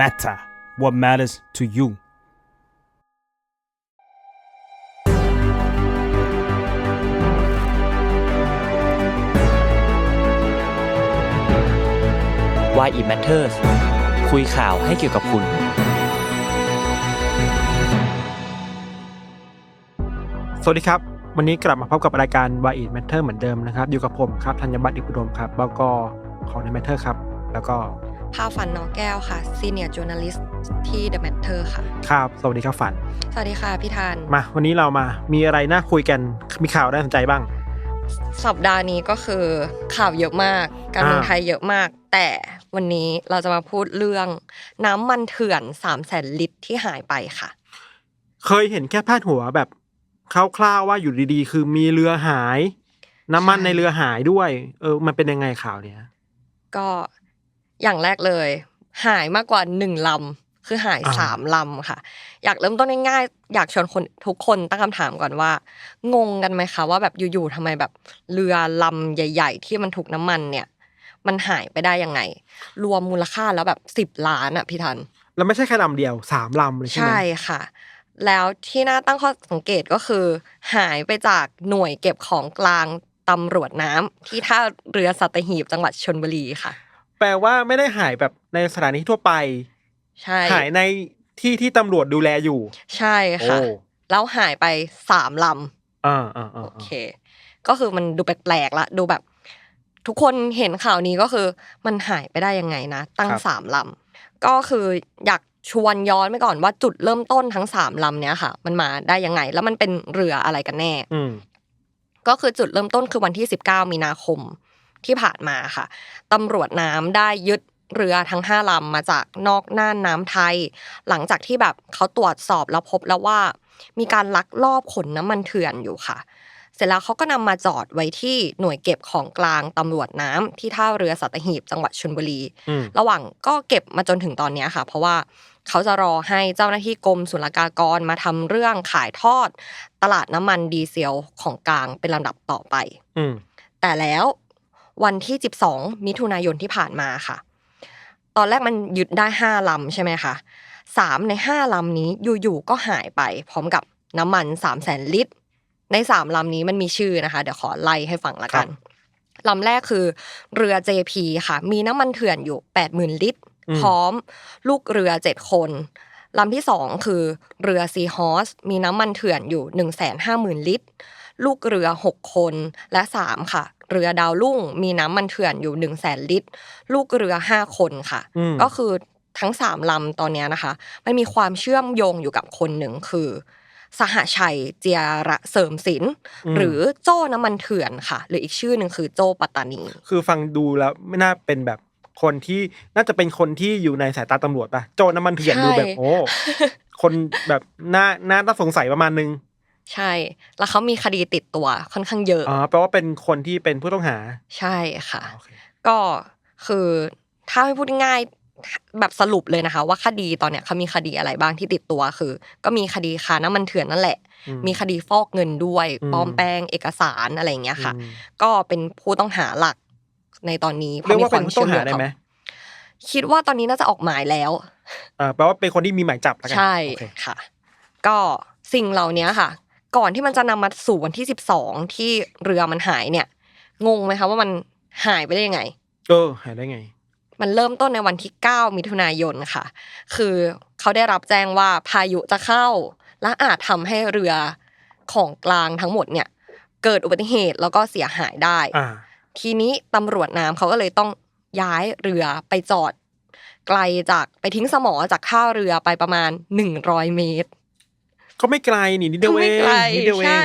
matter what matters to you วายอิ Matters คุยข่าวให้เกี่ยวกับคุณ สวัสดีครับ วันนี้กลับมาพบกับรายการ Why It Matter เหมือนเดิมนะครับ อยู่กับผมครับธัญบัตรอิพุดมครับ แล้วก็ของใน Matter ครับ แล้วก็ พาฝันน้องแก้วค่ะ Senior Journalist ที่ The Matter ค่ะ ครับ สวัสดีครับฝัน สวัสดีค่ะพี่ธันมา วันนี้เรามามีอะไรน่าคุยกันมีข่าวน่าสนใจบ้าง สัปดาห์นี้ก็คือข่าวเยอะมาก การเมืองอ่าไทยเยอะมาก แต่วันนี้เราจะมาพูดเรื่อง น้ำมันเถื่อน3 0 0แสนลิตรที่หายไปค่ะ เคยเห็นแค่พาดหัวแบบคร่าวๆว่าอยู่ดีๆ คือมีเรือหาย น้ำมันใช่ในเรือหายด้วย เออ มันเป็นยังไงข่าวเนี้ยก็ อย่างแรกเลย หายมากกว่าหนึ่งลำคือหายอ่าสามลำค่ะ อยากเริ่มต้นง่ายๆอยากชวนคนทุกคนตั้งคำถามก่อนว่า งงกันไหมคะว่าแบบอยู่ๆทำไมแบบเรือลำใหญ่ ๆ ที่มันถูกน้ำมันเนี่ย มันหายไปได้ยังไง รวมมูลค่าแล้วแบบสิบล้านอะพี่ทันแล้วไม่ใช่แค่ลำเดียวสามลำเลยใช่ไหมใช่ค่ะ แล้วที่น่าตั้งข้อสังเกตก็คือ หายไปจากหน่วยเก็บของกลางตำรวจน้ำที่ท่าเรือสัตหีบจังหวัดชนบุรีค่ะ แปลว่าไม่ได้หายแบบในสถานีทั่วไป ใช่หายในที่ที่ตำรวจดูแลอยู่ ใช่ค่ะโอ้แล้วหายไปสามลอ่าอ่าำอ่าโอเค ก็คือมันดูแปลกๆละดูแบบ ทุกคนเห็นข่าวนี้ก็คือ มันหายไปได้ยังไงนะ ตั้งสามลำก็คืออยากชวนย้อนไปก่อนว่าจุดเริ่มต้นทั้งสามลำเนี้ยค่ะ มันมาได้ยังไง แล้วมันเป็นเรืออะไรกันแน่อืมก็คือจุดเริ่มต้นคือวันที่19มีนาคม ที่ผ่านมาค่ะตำรวจน้ำได้ยึดเรือทั้ง5ลำมาจากนอกน่านน้ำไทย หลังจากที่แบบเขาตรวจสอบแล้วพบแล้วว่า มีการลักลอบขนน้ำมันเถื่อนอยู่ค่ะ เสร็จแล้วเขาก็นำมาจอดไว้ที่หน่วยเก็บของกลางตำรวจน้ำที่ท่าเรือสัตหีบจังหวัดชลบุรีอืมระหว่างก็เก็บมาจนถึงตอนเนี้ยค่ะ เพราะว่าเขาจะรอให้เจ้าหน้าที่กรมศุลกากรมาทำเรื่องขายทอด ตลาดน้ำมันดีเซลของกลางเป็นลำดับต่อไปอืมแต่แล้ว วันที่ 12 มิถุนายนที่ผ่านมาค่ะ ตอนแรกมันยึดได้ห้าลำใช่ไหมคะสามในห้าลำนี้อยู่ๆก็หายไปพร้อมกับน้ำมันสามแสนลิตร ในสามลำนี้มันมีชื่อนะคะ เดี๋ยวขอไล่ให้ฟังละกันลำแรกคือ เรือ JP ค่ะ มีน้ำมันเถื่อนอยู่80,000ลิตรอืมพร้อมลูกเรือเจ็ดคนลำที่สองคือเรือซีฮอสมีน้ำมันเถื่อนอยู่150,000ลิตร ลูกเรือ6คนและ3ค่ะ เรือดาวลุ่ง มีน้ำมันเถื่อนอยู่1 0 0 0 0แสนลิตร ลูกเรือ5คนค่ะอืมก็คือทั้ง3ลำตอนเนี้ยนะคะมันมีความเชื่อมโยงอยู่กับคนหนึ่งคือ สหชัยเจียระเสริมศิลป์หรือโจ้น้ำมันเถื่อนค่ะ หรืออีกชื่อหนึ่งคือโจ้ปัตตานี คือฟังดูแล้วไม่น่าเป็นแบบคนที่น่าจะเป็นคนที่อยู่ในสายตาตำรวจป่ะโจรน้ำมันเถื่อนใช่ดูแบบโอ้คนแบบน่าน่าน่าสงสัยประมาณนึง ใช่ แล้วเขามีคดีติดตัวค่อนข้างเยอะอ๋อแปลว่าเป็นคนที่เป็นผู้ต้องหา ใช่ค่ะโอเคก็คือถ้าให้พูดง่ายๆแบบสรุปเลยนะคะ ว่าคดีตอนเนี้ยเขามีคดีอะไรบ้างที่ติดตัวคือ ก็มีคดีค้าน้ำมันเถื่อนนั่นแหละอืมมีคดีฟอกเงินด้วยอืมปลอมแปลงเอกสารอะไรอย่างเงี้ยค่ะอืมก็เป็นผู้ต้องหาหลักในตอนนี้เรียกว่าเป็นผู้ต้องหาได้ไหมคิดว่าตอนนี้น่าจะออกหมายแล้วอ่าแปลว่าเป็นคนที่มีหมายจับแล้วกันใช่โอเคค่ะ ก็สิ่งเหล่านี้ค่ะ ก่อนที่มันจะนำมาสู่วันที่สิบสองที่เรือมันหายเนี่ย งงไหมคะว่ามันหายไปได้ยังไงเออหายได้ไง มันเริ่มต้นในวันที่9มิถุนายนค่ะ คือเขาได้รับแจ้งว่าพายุจะเข้า และอาจทำให้เรือของกลางทั้งหมดเนี่ย เกิดอุบัติเหตุแล้วก็เสียหายได้อ่าทีนี้ตำรวจน้ำเขาก็เลยต้องย้ายเรือไปจอด ไกลจากไปทิ้งสมอจากท่าเรือไปประมาณ100เมตร ก็ไม่ไกลนี่นิดเดียวเอไม่งไกลนิดเดียวเองใช่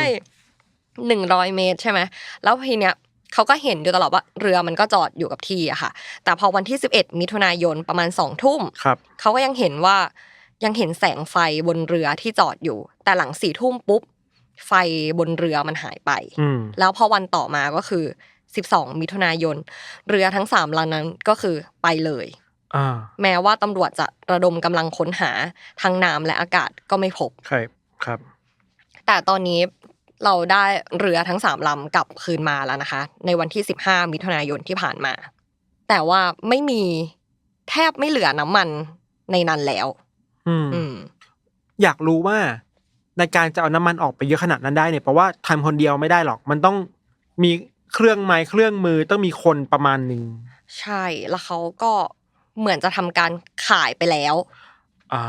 หนึ่งร้อยเมตรใช่ไหมแล้วทีเนี้ยเขาก็เห็นอยู่ตลอดว่าเรือมันก็จอดอยู่กับที่อะค่ะ แต่พอวันที่สิบเอ็ดมิถุนายนประมาณสองทุ่มครับเขาก็ยังเห็นว่ายังเห็นแสงไฟบนเรือที่จอดอยู่ แต่หลังสี่ทุ่มปุ๊บไฟบนเรือมันหายไปอืมแล้วพอวันต่อมาก็คือสิบสองมิถุนายน เรือทั้งสามลำนั้นก็คือไปเลยอ่าแม้ว่าตำรวจจะระดมกำลังค้นหาทั้งน้ำและอากาศก็ไม่พบ ครับครับ แต่ตอนนี้เราได้เรือทั้งสามลำกลับคืนมาแล้วนะคะ ในวันที่15มิถุนายนที่ผ่านมา แต่ว่าไม่มีแทบไม่เหลือน้ำมันในนั้นแล้วอืมอืมอยากรู้ว่าในการจะเอาน้ำมันออกไปเยอะขนาดนั้นได้เนี่ยเพราะว่าทำคนเดียวไม่ได้หรอก มันต้องมีเครื่องไม้เครื่องมือต้องมีคนประมาณหนึ่งใช่แล้วเขาก็เหมือนจะทำการขายไปแล้วอ่า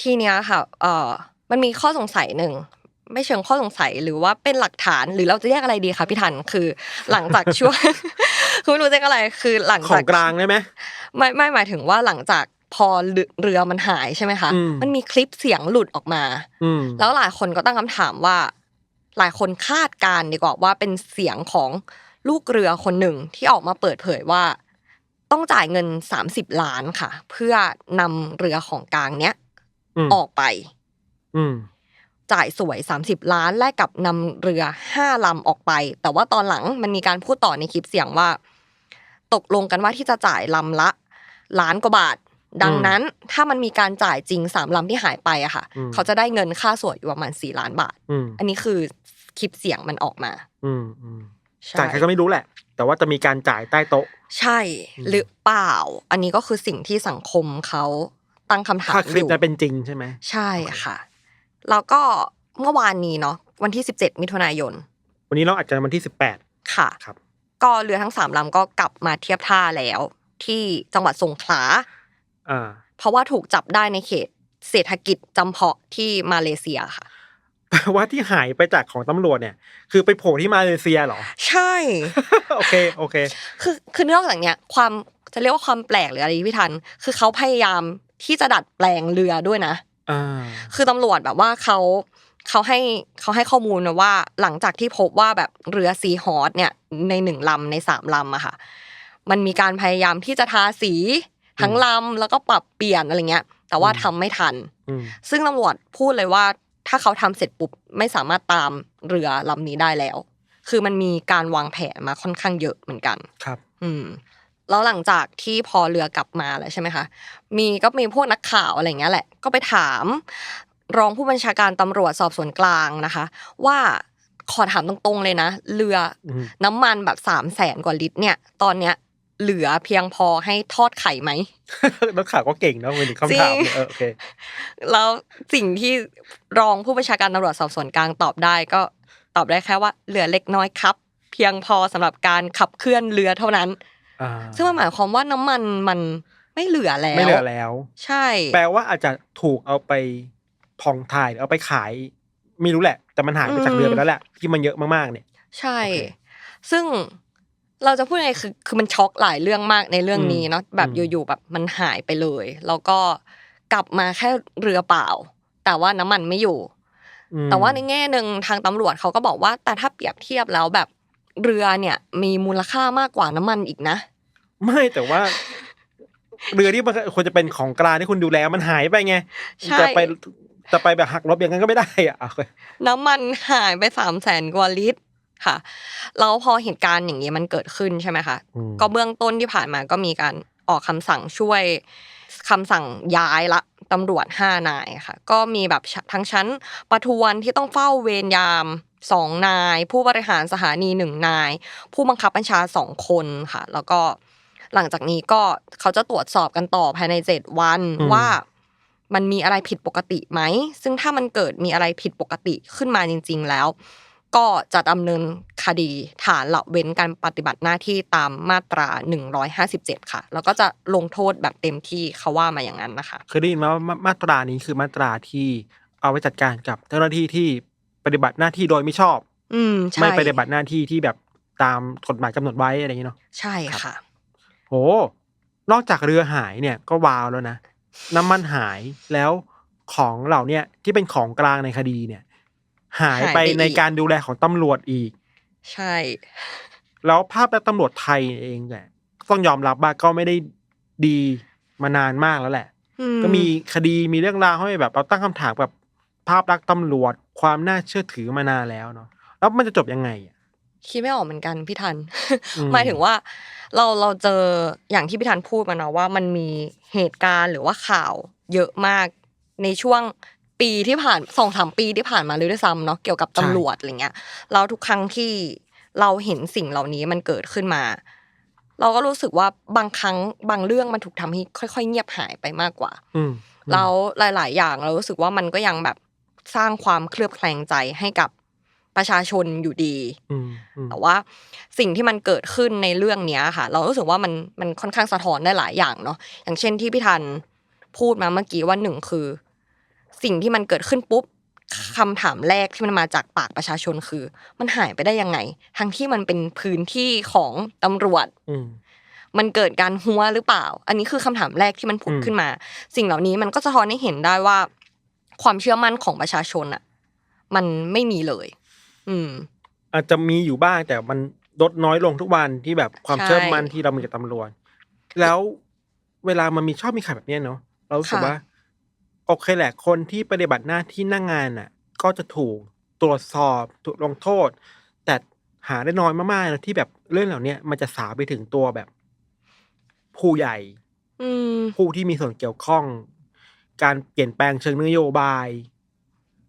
ทีเนี้ยค่ะ เอ่อ มันมีข้อสงสัยหนึ่งไม่เชิงข้อสงสัยหรือว่าเป็นหลักฐานหรือเราจะเรียกอะไรดีคะพี่ทันคือ หลังจากช่วงคือไม่รู้จะเรียกอะไรคือหลังขอจากงกลางได้ไหมไม่ไม่หมายถึงว่าหลังจากพอเรือเรือมันหายใช่ไหมคะอืมมันมีคลิปเสียงหลุดออกมาอืมแล้วหลายคนก็ตั้งคำถามว่า หลายคนคาดการณ์ดีกว่าว่าเป็นเสียงของลูกเรือคนหนึ่งที่ออกมาเปิดเผยว่า ต้องจ่ายเงิน30ล้านค่ะ เพื่อนำเรือของกลางเนี้ยอืมออกไปอืม จ่ายสวย 30 ล้านแลกกับนำเรือ5ลำออกไป แต่ว่าตอนหลังมันมีการพูดต่อในคลิปเสียงว่า ตกลงกันว่าที่จะจ่ายลำละล้านกว่าบาท ดังนั้นถ้ามันมีการจ่ายจริงสามลำที่หายไปอะค่ะอืมเขาจะได้เงินค่าสวยอยู่ประมาณ4ล้านบาทอืมอันนี้คือคลิปเสียงมันออกมา อืมอืมใช่จ่ายใครก็ไม่รู้แหละ แต่ว่าจะมีการจ่ายใต้โต๊ะ ใช่หรือเปล่า อันนี้ก็คือสิ่งที่สังคมเขาตั้งคำถามถ้าคลิปอยู่นั้นเป็นจริงใช่ไหมใช่ค่ะ แล้วก็เมื่อวานนี้เนาะวันที่ 17 มิถุนายน วันนี้เราอาจจะวันที่สิบแปดค่ะครับ ก็เรือทั้งสามลำก็กลับมาเทียบท่าแล้ว ที่จังหวัดสงขลาอ่าเพราะว่าถูกจับได้ในเขตเศรษฐกิจจำเพาะที่มาเลเซียค่ะแปลว่าที่หายไปจากของตำรวจเนี่ย คือไปโผล่ที่มาเลเซียเหรอ ใช่ โอเคโอเค คือคือนอกจากเนี้ยความจะเรียกว่าความแปลกหรืออะไรพี่ทัน คือเขาพยายามที่จะดัดแปลงเรือด้วยนะอ่า คือตำรวจแบบว่าเขาเขาให้เขาให้ข้อมูลนะว่า หลังจากที่พบว่าแบบเรือซีฮอร์สเนี่ยในหนึ่งลำในสามลำอะค่ะ มันมีการพยายามที่จะทาสีทั้งลำแล้วก็ปรับเปลี่ยนอะไรเงี้ย แต่ว่าทำไม่ทันอืมซึ่งตำรวจพูดเลยว่า ถ้าเขาทำเสร็จปุ๊บไม่สามารถตามเรือลำนี้ได้แล้ว คือมันมีการวางแผนมาค่อนข้างเยอะเหมือนกัน ครับ อืม แล้วหลังจากที่พอเรือกลับมาแล้วใช่ไหมคะมีก็มีพวกนักข่าวอะไรเงี้ยแหละ ก็ไปถาม รองผู้บัญชาการตำรวจสอบสวนกลางนะคะ ว่าขอถามตรงๆเลยนะเรืออืมน้ำมันแบบสามแสนกว่าลิตรเนี่ย ตอนเนี้ยเหลือเพียงพอให้ทอดไข่ไหมนักข่าวก็เก่งนะเว้ยถึงคำถามจริงเนี่ยเออโอเคแล้วสิ่งที่รองผู้บัญชาการตำรวจสอบสวนกลางตอบได้ก็ตอบได้แค่ว่าเหลือเล็กน้อยครับ เพียงพอสำหรับการขับเคลื่อนเรือเท่านั้นอ่า ซึ่งมันหมายความว่าน้ำมันมันไม่เหลือแล้ว ไม่เหลือแล้ว ใช่ แปลว่าอาจจะถูกเอาไปพองถ่ายหรือเอาไปขายไม่รู้แหละ แต่มันหายไปจากเรือไปแล้วแหละที่มันเยอะมากๆเนี่ย ใช่โอเคซึ่งเราจะพูดยังไงคือคือมันช็อกหลายเรื่องมากในเรื่องนี้เนาะแบบอืมอยู่ๆแบบมันหายไปเลย แล้วก็กลับมาแค่เรือเปล่า แต่ว่าน้ำมันไม่อยู่อืมแต่ว่าในแง่หนึ่งทางตำรวจเขาก็บอกว่า แต่ถ้าเปรียบเทียบแล้วแบบเรือเนี่ยมีมูลค่ามากกว่าน้ำมันอีกนะ ไม่แต่ว่า เรือที่มันควรจะเป็นของกลางที่คุณดูแลมันหายไปไงใช่ จะไปจะไปแบบหักลบอย่างนั้นก็ไม่ได้อะโอเคน้ำมันหายไปสามแสนกว่าลิตรค่ะแล้วพอเหตุการณ์อย่างนี้มันเกิดขึ้นใช่ไหมคะ อืมก็เบื้องต้นที่ผ่านมาก็มีการออกคำสั่งช่วยคำสั่งย้ายละตำรวจห้านายค่ะ ก็มีแบบทั้งชั้นประทวนที่ต้องเฝ้าเวรยามสองนาย ผู้บริหารสถานีหนึ่งนาย ผู้บังคับบัญชาสองคนค่ะ แล้วก็ หลังจากนี้ก็เขาจะตรวจสอบกันต่อภายในเจ็ดวันอืมว่ามันมีอะไรผิดปกติไหม ซึ่งถ้ามันเกิดมีอะไรผิดปกติขึ้นมาจริง ๆ แล้ว ก็จะดำเนินคดีฐานละเว้นการปฏิบัติหน้าที่ตามมาตรา 157 ค่ะ แล้วก็จะลงโทษแบบเต็มที่เขาว่ามาอย่างนั้นนะคะ เคยได้ยินมาว่ามามาตรานี้คือมาตราที่เอาไว้จัดการกับเจ้าหน้าที่ที่ปฏิบัติหน้าที่โดยไม่ชอบ อืมใช่ไม่ปฏิบัติหน้าที่ที่แบบตามกฎหมายกำหนดไว้อะไรอย่างนี้เนาะ ใช่ค่ะ โห นอกจากเรือหายเนี่ยก็ว้าวแล้วนะ น้ำมันหายแล้วของเหล่าเนี่ยที่เป็นของกลางในคดีเนี่ย หายไปหายไปอีกในการดูแลของตำรวจอีก ใช่ แล้วภาพและตำรวจไทยเองเนี่ยต้องยอมรับว่าก็ไม่ได้ดีมานานมากแล้วแหละอืก็มีคดีมีเรื่องราวให้แบบเราตั้งคำถามแบบภาพลักษณ์ตำรวจความน่าเชื่อถือมานานแล้วเนาะแล้วมันจะจบยังไงอะคิดไม่ออกเหมือนกันพี่ทันอืมหมายถึงว่า เราเราเจออย่างที่พี่ทันพูดมาเนาะว่ามันมีเหตุการณ์หรือว่าข่าวเยอะมากในช่วงปีที่ผ่านสองสามปีที่ผ่านมาเลยด้วยซ้ำเนาะเกี่ยวกับตำรวจอะไรเงี้ยแล้วทุกครั้งที่เราเห็นสิ่งเหล่านี้มันเกิดขึ้นมา เราก็รู้สึกว่าบางครั้งบางเรื่องมันถูกทำให้ค่อย ๆ เงียบหายไปมากกว่าอืมแล้วหลาย ๆ อย่างเรารู้สึกว่ามันก็ยังแบบสร้างความเคลือบแคลงใจให้กับ ประชาชนอยู่ดีอืมอืมแต่ว่าสิ่งที่มันเกิดขึ้นในเรื่องเนี้ยค่ะ เรารู้สึกว่ามันมันค่อนข้างสะท้อนได้หลายอย่างเนาะอย่างเช่นที่พี่ทันพูดมาเมื่อกี้ว่าหนึ่งคือ สิ่งที่มันเกิดขึ้นปุ๊บคำถามแรกที่มันมาจากปากประชาชนคือ มันหายไปได้ยังไง ทั้งที่มันเป็นพื้นที่ของตำรวจอืมมันเกิดการหัวหรือเปล่า อันนี้คือคำถามแรกที่มันผุดอืมขึ้นมา สิ่งเหล่านี้มันก็สะท้อนให้เห็นได้ว่า ความเชื่อมั่นของประชาชนอะมันไม่มีเลย อืมอาจจะมีอยู่บ้างแต่มันลดน้อยลงทุกวันที่แบบความใช่เชื่อมั่นที่เรามีกับตำรวจ แล้วเวลามันมีชอบมีข่าวแบบเนี้ยเนาะเรารู้สึกค่ะว่า โอเคแหละคนที่ปฏิบัติหน้าที่หน้างงานอะ ก็จะถูกตรวจสอบถูกลงโทษ แต่หาได้น้อยมากๆนะที่แบบเรื่องเหล่าเนี้ยมันจะสาวไปถึงตัวแบบ ผู้ใหญ่อืมผู้ที่มีส่วนเกี่ยวข้อง การเปลี่ยนแปลงเชิงนโยบาย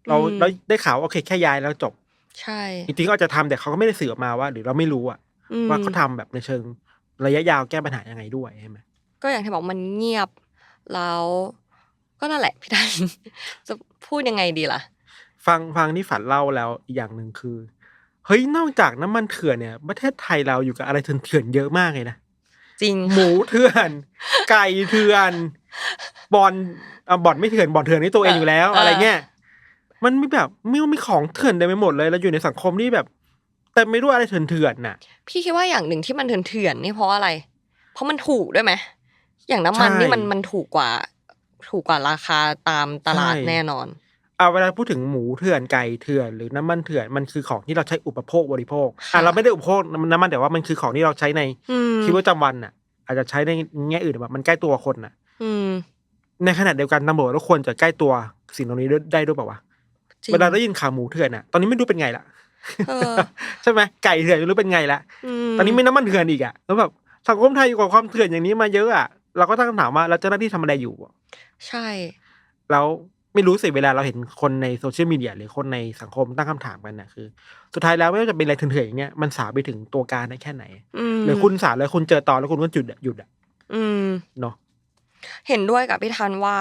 เราอืมเราได้ข่าวว่าโอเคแค่ย้ายแล้วจบ ใช่จริงๆก็อาจจะทำแต่เขาก็ไม่ได้สื่อออกมาว่า หรือเราไม่รู้อะอืมว่าเขาทำแบบในเชิงระยะยาวแก้ปัญหายังไงด้วยใช่ไหมก็อย่างที่บอกมันเงียบแล้วก็นั่นแหละพี่ดัน จะพูดยังไงดีล่ะ ฟังฟังที่ฝันเล่าแล้วอีกอย่างหนึ่งคือ เฮ้ยนอกจากน้ำมันเถื่อนเนี่ย ประเทศไทยเราอยู่กับอะไรเถื่อนๆเยอะมากเลยนะ จริงหมูเถื่อน ไก่เถื่อนบอลอะบอลไม่เถื่อนบอลเถื่อนนี่ตัวเองอยู่แล้วเออออะไรเงี้ย มันมีแบบไม่มีของเถื่อนเต็มไปหมดเลยเราอยู่ในสังคมที่แบบเต็มไปด้วยอะไรเถื่อนๆน่ะ พี่คิดว่าอย่างหนึ่งที่มันเถื่อนๆนี่เพราะอะไร เพราะมันถูกด้วยไหมอย่างน้ำมันใช่นี่มันมันถูกกว่า ถูกกว่าราคาตามตลาดใช่แน่นอนเอาเวลาพูดถึงหมูเถื่อนไก่เถื่อนหรือน้ำมันเถื่อนมันคือของที่เราใช้อุปโภคบริโภคค่ะอะเราไม่ได้อุปโภคน้ำมันแต่ว่ามันคือของที่เราใช้ในอืมชีวิตประจำวันน่ะ อาจจะใช้ในแง่อื่นแบบมันใกล้ตัวคนน่ะอืมในขณะเดียวกันตำรวจก็ควรจะใกล้ตัวสิ่งตรงนี้ด้วยได้ด้วยเปล่าวะจริง เวลาได้ยินข่าวหมูเถื่อนน่ะ ตอนนี้ไม่รู้เป็นไงละเออใช่ไหมไก่เถื่อนไม่รู้เป็นไงละมตอนนี้ไม่น้ำมันเถื่อนอีกอะแล้วแบบสังคมไทยอยู่กับความเถื่อนอย่างนี้มาเยอะอะเราก็ตั้งคำถามว่าแล้วเจ้าหน้าที่ทำอะไรอยู่อะใช่ แล้วไม่รู้สิเวลาเราเห็นคนในโซเชียลมีเดียหรือคนในสังคมตั้งคำถามกันน่ะคือ สุดท้ายแล้วไม่ว่าจะเป็นอะไรเถื่อนๆอย่างเงี้ยมันสาวไปถึงตัวการได้แค่ไหนอืมหรือคุณสาวแล้วคุณเจอตอนแล้วคุณก็หยุดอะหยุดอะอืมเนาะเห็นด้วยกับพี่ทันว่า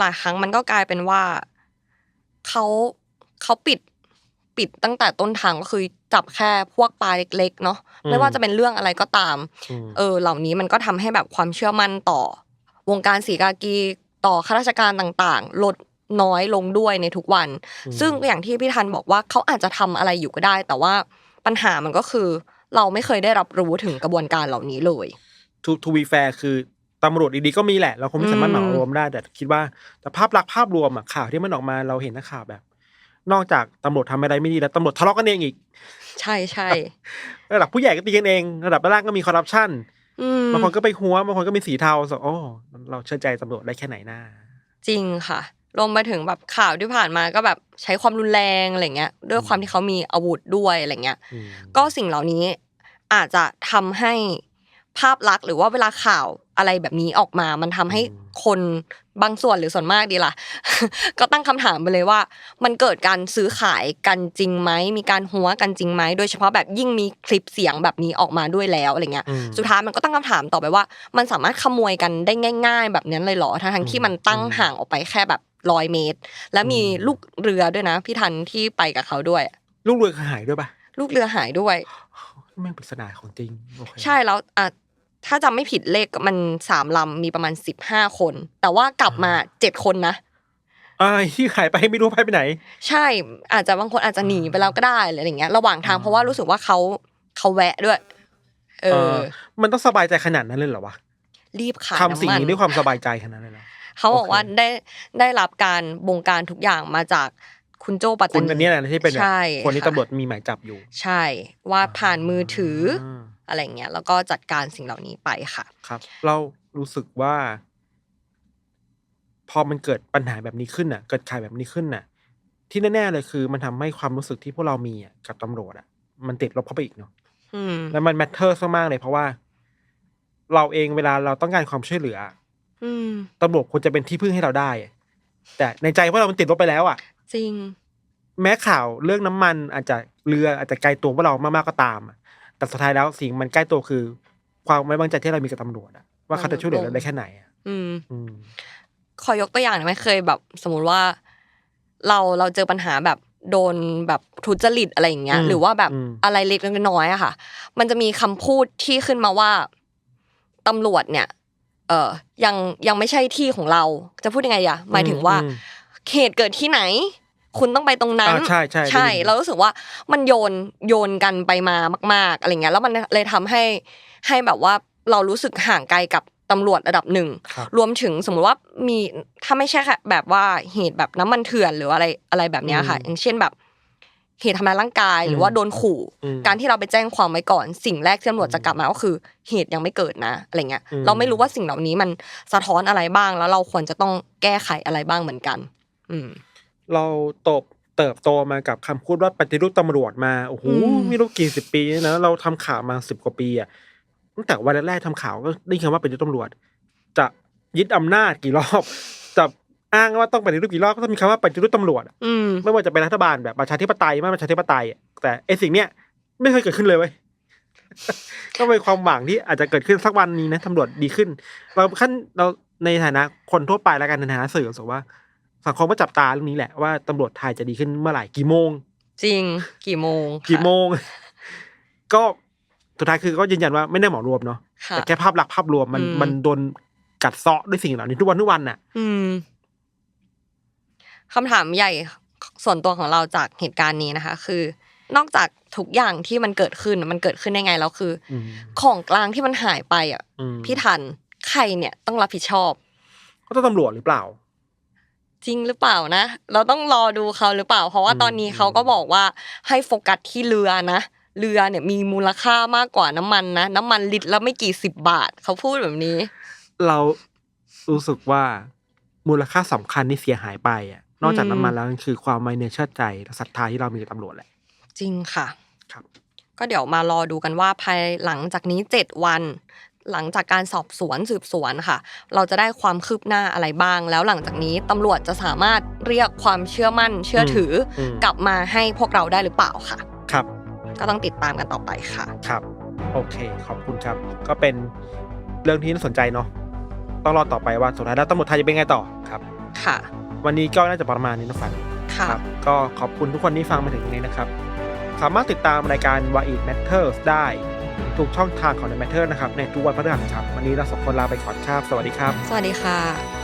หลายๆครั้งมันก็กลายเป็นว่าเขา เขาปิดปิดตั้งแต่ต้นทางก็คือจับแค่พวกปลาเล็ก ๆ เนาะไม่ว่าจะเป็นเรื่องอะไรก็ตามอืมเออ เหล่านี้มันก็ทำให้แบบความเชื่อมั่นต่อ วงการสีกากีต่อข้าราชการต่างๆ ลดน้อยลงด้วยในทุกวัน ซึ่งอย่างที่พี่ทันบอกว่าเขาอาจจะทำอะไรอยู่ก็ได้ แต่ว่าปัญหามันก็คือ เราไม่เคยได้รับรู้ถึงกระบวนการเหล่านี้เลยทูทูวีแฟร์คือตำรวจดีๆก็มีแหละ เราคงไม่สามารถเหมารวมได้ แต่คิดว่าแต่ภาพลักษณ์ภาพรวมอะข่าวที่มันออกมาเราเห็นนะข่าวแบบ นอกจากตำรวจทำอะไรไม่ดีแล้วตำรวจทะเลาะกันเองอีก ใช่ใช่ระดับผู้ใหญ่ก็ตีกันเอง ระดับล่างก็มีคอร์รัปชันอืมบางคนก็ไปหัวบางคนก็มีสีเทาสโอ้เราเชื่อใจตำรวจได้แค่ไหนหน้า จริงค่ะรวมไปถึงแบบข่าวที่ผ่านมาก็แบบใช้ความรุนแรงอะไรเงี้ย ด้วยความที่เขามีอาวุธด้วยอะไรเงี้ยอืมก็สิ่งเหล่านี้อาจจะทำให้ภาพลักษณ์หรือว่าเวลาข่าว อะไรแบบนี้ออกมา มันทำให้คนบางส่วนหรือส่วนมากดีล่ะ ก็ตั้งคำถามไปเลยว่า มันเกิดการซื้อขายกันจริงไหมมีการหัวกันจริงไหมโดยเฉพาะแบบยิ่งมีคลิปเสียงแบบนี้ออกมาด้วยแล้วอะไรเงี้ยอืมสุดท้ายมันก็ตั้งคำถามต่อไปว่า มันสามารถขโมยกันได้ง่าย ๆ แบบนั้นเลยเหรอทั้งทั้งๆที่มันตั้งห่างออกไปแค่แบบร้อยเมตร แล้วมีลูกเรือด้วยนะพี่ทันที่ไปกับเขาด้วย ลูกเรือหายด้วยปะลูกเรือหายด้วยแม่งปริศนาของจริงโอเคใช่แล้วอะ ถ้าจำไม่ผิดเลขมันสามลำมีประมาณสิบห้าคน แต่ว่ากลับมาเจ็ดคนนะอ่าที่หายไปไม่รู้ไปไปไหน ใช่ อาจจะบางคนอาจจะหนีไปแล้วก็ได้อะไรอย่างเงี้ย ระหว่างทางอ่าเพราะว่ารู้สึกว่าเขาเขาแวะด้วย เออ มันต้องสบายใจขนาดนั้นเลยเหรอวะรีบขายทำสิ่งน้ำมันนี้ด้วยความสบายใจขนาดนั้นเลยเหรอเขาบอกว่าโอเคได้ได้รับการบงการทุกอย่างมาจากคุณโจปัตคุตาณนีอันเนี้ยนะที่เป็นแบบใช่คนที่ค่ะตำรวจมีหมายจับอยู่ ใช่ ว่าผ่านมือถือา อะไรเงี้ยแล้วก็จัดการสิ่งเหล่านี้ไปค่ะ ครับ เรารู้สึกว่า พอมันเกิดปัญหาแบบนี้ขึ้นน่ะ เกิดข่าวแบบนี้ขึ้นน่ะ ที่แน่ๆเลยคือ มันทำให้ความรู้สึกที่พวกเรามีอะกับตำรวจอะ มันติดลบเข้าไปอีกเนาะอืมแล้วมันแมทเทอร์มากๆเลยเพราะว่า เราเองเวลาเราต้องการความช่วยเหลืออืมตำรวจควรจะเป็นที่พึ่งให้เราได้อะแต่ในใจพวกเรามันติดลบไปแล้วอะ จริง แม้ข่าวเรื่องน้ำมันอาจจะเรืออาจจะไกลตัวพวกเรามากๆก็ตามอะ แต่สุดท้ายแล้วสิ่งมันใกล้ตัวคือ ความไว้วางใจที่เรามีกับตำรวจอะว่าเขาจะช่วยเหลือเราได้แค่ไหนอะอืม อืม ขอยกตัวอย่างหน่อยไหมเคยแบบ สมมุติว่า เราเราเจอปัญหาแบบโดนแบบทุจริตอะไรอย่างเงี้ย อืมหรือว่าแบบอืม อะไรเล็กๆน้อยๆอะค่ะ มันจะมีคำพูดที่ขึ้นมาว่าตำรวจเนี่ย เออยังยังไม่ใช่ที่ของเรา จะพูดยังไงอะหมายถึงว่า อืมเหตุเกิดที่ไหน คุณต้องไปตรงนั้นอ่าใช่ใช่ใช่ได้ยินเรารู้สึกว่ามันโยนโยนกันไปมามาก ๆอะไรเงี้ยแล้วมันเลยทำให้ให้แบบว่าเรารู้สึกห่างไกลกับตำรวจระดับหนึ่งครับรวมถึงสมมุติว่ามีถ้าไม่ใช่แค่แบบว่าเหตุแบบน้ำมันเถื่อนหรืออะไรอะไรแบบเนี้ยค่ะ อย่างเช่นแบบเหตุทำร้ายร่างกายหรือว่าโดนขู่อืมการที่เราไปแจ้งความไว้ก่อน สิ่งแรกที่ตำรวจจะกลับมาก็คือเหตุยังไม่เกิดนะอะไรเงี้ยอืมเราไม่รู้ว่าสิ่งเหล่านี้มันสะท้อนอะไรบ้างแล้วเราควรจะต้องแก้ไขอะไรบ้างเหมือนกัน อืม เราโตบเติบโตมากับคำพูดว่าปฏิรูปตำรวจมาโอ้โหอืมไม่รู้กี่สิบปีนะเราทำข่าวมาสิบกว่าปีอะตั้งแต่วันแรกๆทำข่าวก็ได้ยินคำว่าปฏิรูปตำรวจ จะยึดอำนาจกี่รอบจะอ้างว่าต้องปฏิรูปกี่รอบก็ต้องมีคำว่าปฏิรูปตำรวจอะอืมไม่ว่าจะเป็นรัฐบาลแบบประชาธิปไตยไม่ประชาธิปไตยอะแต่ไอสิ่งเนี้ยไม่เคยเกิดขึ้นเลยเว้ยก็เป็นความหวังที่อาจจะเกิดขึ้นสักวันนี้นะตำรวจดีขึ้น เราขั้นเราในฐานะคนทั่วไปแล้วกันในฐานะสื่อรู้สึกว่า สังคมก็จับตาเรื่องนี้แหละว่าตำรวจไทยจะดีขึ้นเมื่อไหร่กี่โมง จริง กี่โมงค่ะกี่โมง ก็สุดท้ายคือก็ยืนยันว่าไม่ได้เหมารวมเนาะค่ะแต่แค่ภาพลักษณ์ภาพรวมมันอืมมันโดนกัดเซาะด้วยสิ่งเหล่านี้ทุกวันทุกวันน่ะ อืมคำถามใหญ่ส่วนตัวของเราจากเหตุการณ์นี้นะคะ คือนอกจากทุกอย่างที่มันเกิดขึ้นมันเกิดขึ้นได้ไงแล้วคืออมของกลางที่มันหายไปอะอืมพี่ทันใครเนี่ยต้องรับผิดชอบ ก็ต้องตำรวจหรือเปล่า จริงหรือเปล่านะ เราต้องรอดูเขาหรือเปล่า เพราะว่าอืมตอนนี้เขาก็บอกว่าให้โฟกัสที่เรือนะเรือเนี่ยมีมูลค่ามากกว่าน้ำมันนะน้ำมันลิตรละไม่กี่สิบบาท เขาพูดแบบนี้ เรารู้สึกว่ามูลค่าสำคัญที่เสียหายไปอะ นอกจากอืมน้ำมันแล้วมันคือความไว้เนื้อเชื่อใจและศรัทธาที่เรามีกับตำรวจแหละ จริงค่ะ ครับ ก็เดี๋ยวมารอดูกันว่าภายหลังจากนี้เจ็ดวัน หลังจากการสอบสวนสืบสวนค่ะ เราจะได้ความคืบหน้าอะไรบ้าง แล้วหลังจากนี้ตำรวจจะสามารถเรียกความเชื่อมั่นเชื่อถืออมกลับมาให้พวกเราได้หรือเปล่าค่ะ ครับ ก็ต้องติดตามกันต่อไปค่ะ ครับ โอเค ขอบคุณครับ ก็เป็นเรื่องที่น่าสนใจเนาะต้องรอต่อไปว่าสุดท้ายแล้วตำรวจไทยจะเป็นไงต่อครับ ค่ะ วันนี้ก็น่าจะประมาณนี้นะฟังค่ะครับ ก็ขอบคุณทุกคนที่ฟังมาถึงตรงนี้นะครับ สามารถติดตามรายการ Why It Matters ได้ ทุกช่องทางของ The Matter นะครับในทุกวันพฤหัสครับวันนี้เราสองคนลาไปก่อนครับสวัสดีครับ สวัสดีค่ะ